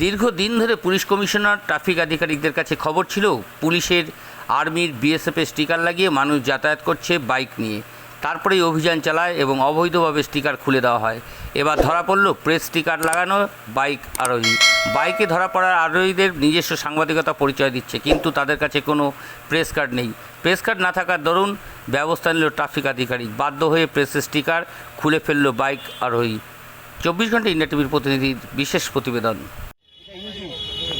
দীর্ঘদিন ধরে police commissioner, traffic আধিকারিকদের কাছে খবর ছিল, পুলিশের আর্মির বিএসএফের স্টিকার লাগিয়ে মানুষ যাতায়াত করছে বাইক নিয়ে। তারপরেই অভিযান চালায় এবং অবৈধভাবে স্টিকার খুলে দেওয়া হয়। এবার ধরা পড়ল প্রেস স্টিকার লাগানো বাইক আরোহী। বাইকে ধরা পড়ার আরোহীদের নিজস্ব সাংবাদিকতা পরিচয় দিচ্ছে, কিন্তু তাদের কাছে কোনো প্রেস কার্ড নেই। প্রেস কার্ড না থাকার দরুন ব্যবস্থা নিল ট্রাফিক আধিকারিক। বাধ্য হয়ে প্রেসের স্টিকার খুলে ফেলল বাইক আরোহী। চব্বিশ ঘণ্টা ইন্ডিয়া টিভির প্রতিনিধির বিশেষ প্রতিবেদন।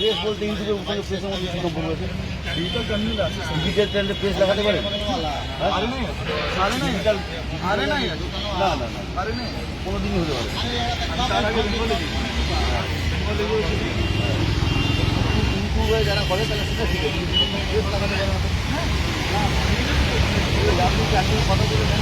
প্রেস বলতে ইউটিউবের ওখানে প্রেসের মধ্যে কী সম্পর্ক আছে? ডিজিটাল টার্মিনাল আছে ডিজিটাল চ্যানেলে প্রেস লাগাতে পারেন আরে নাই আরে নাই। ডিজিটাল আরে নাই না না না। আরে নাই। কোনো দিনই হতে পারে তার আগে বলে দিই। ইউটিউবে যারা করে তারা সেটা ঠিক আছে প্রেস লাগাতে পারে না আপনি কথা বলে